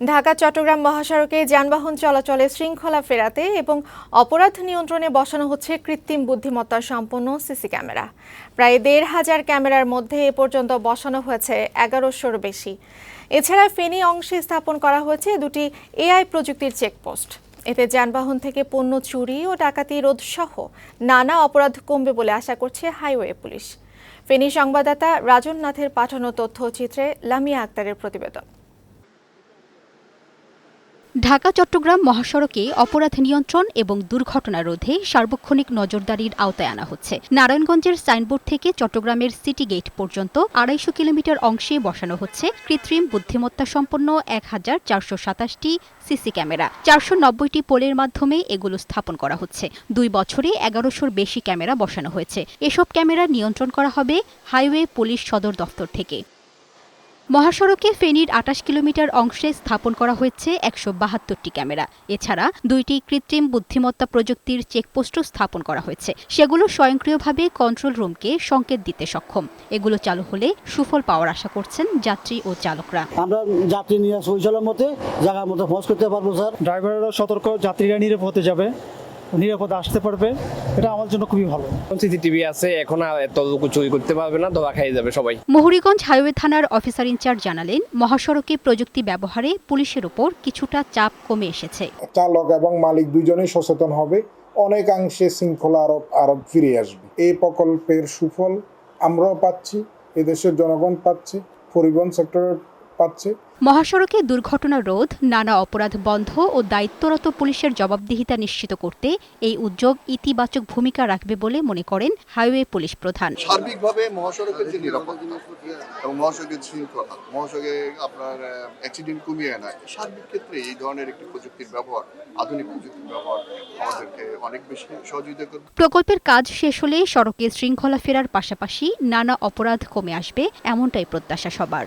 ঢাকা, চট্টগ্রাম মহাসড়কে যানবাহন চলাচলে শৃঙ্খলা ফেরাতে এবং অপরাধ নিয়ন্ত্রণে বসানো হচ্ছে কৃত্রিম বুদ্ধিমত্তা সম্পন্ন সিসি ক্যামেরা। প্রায় দেড় হাজার ক্যামেরার মধ্যে এ পর্যন্ত বসানো হয়েছে এগারোশোর বেশি। এছাড়া ফেনী অংশে স্থাপন করা হয়েছে দুটি এআই প্রযুক্তির চেকপোস্ট। এতে যানবাহন থেকে পণ্য চুরি ও ডাকাতি রোধ সহ নানা অপরাধ কমবে বলে আশা করছে হাইওয়ে পুলিশ। ফেনী সংবাদদাতা রাজন নাথের পাঠানো তথ্যচিত্রে লামিয়া আক্তারের প্রতিবেদন। ঢাকা, চট্টগ্রাম মহাসড়কে অপরাধ নিয়ন্ত্রণ এবং দুর্ঘটনা রোধে সার্বক্ষণিক নজরদারির আওতায় আনা হচ্ছে। নারায়ণগঞ্জের সাইনবোর্ড থেকে চট্টগ্রামের সিটি গেট পর্যন্ত আড়াইশো কিলোমিটার অংশে বসানো হচ্ছে কৃত্রিম বুদ্ধিমত্তা সম্পন্ন এক হাজার চারশো সাতাশটি সিসি ক্যামেরা। চারশো নব্বইটি পোলের মাধ্যমে এগুলো স্থাপন করা হচ্ছে। দুই বছরে এগারোশোর বেশি ক্যামেরা বসানো হয়েছে। এসব ক্যামেরা নিয়ন্ত্রণ করা হবে হাইওয়ে পুলিশ সদর দফতর থেকে। মহাসড়কে ফেনীর আটাশ কিলোমিটার অংশে স্থাপন করা হয়েছে একশো বাহাত্তরটি ক্যামেরা। এছাড়া দুইটি কৃত্রিম বুদ্ধিমত্তা প্রযুক্তির চেকপোস্টও স্থাপন করা হয়েছে। সেগুলো স্বয়ংক্রিয়ভাবে কন্ট্রোল রুমকে সংকেত দিতে সক্ষম। এগুলো চালু হলে সুফল পাওয়ার আশা করছেন যাত্রী ও চালকরা। আমরা যাত্রী নিয়ে শৈশলের মধ্যে জায়গার মধ্যে পৌঁছ করতে পারব স্যার। ড্রাইভারেরও সতর্ক যাত্রীরা নিরাপদ যাবে। নিরাপদে আসতে পারবে এটা আমার জন্য খুবই ভালো। সিসিটিভি আছে এখন আর এত লোক চুরি করতে পারবে না ধোয়া খাইয়ে যাবে সবাই। মুহুরীগঞ্জ হাইওয়ে থানার অফিসার ইনচার্জ জানালেন মহাসড়কে প্রযুক্তি ব্যবহারে পুলিশের উপর কিছুটা চাপ কমে এসেছে। চালক এবং মালিক দুজনেই সচেতন হবে অনেকাংশে শৃঙ্খলা আরও আরও ফিরে আসবে। এই প্রকল্পের সুফল আমরাও পাচ্ছি এদেশের জনগণ পাচ্ছে পরিবহন সেক্টর পাচ্ছে। মহাসড়কে দুর্ঘটনা রোধ নানা অপরাধ বন্ধ ও দায়িত্বরত পুলিশের জবাবদিহিতা নিশ্চিত করতে এই উদ্যোগ ইতিবাচক ভূমিকা রাখবে বলে মনে করেন হাইওয়ে পুলিশ প্রধান। সার্বিকভাবে মহাসড়কের যে নিরাপত্তা এবং মহাসড়কের শৃঙ্খলা মহাসড়কে আপনার অ্যাক্সিডেন্ট কমিয়ে আনা সার্বিক ক্ষেত্রে এই ধরনের একটি প্রযুক্তির ব্যবহার আধুনিক প্রযুক্তির ব্যবহার আমাদেরকে অনেক বেশি সহযোগিতা করবে। প্রকল্পের কাজ শেষ হলে সড়কে শৃঙ্খলা ফেরার পাশাপাশি নানা অপরাধ কমে আসবে এমনটাই প্রত্যাশা সবার।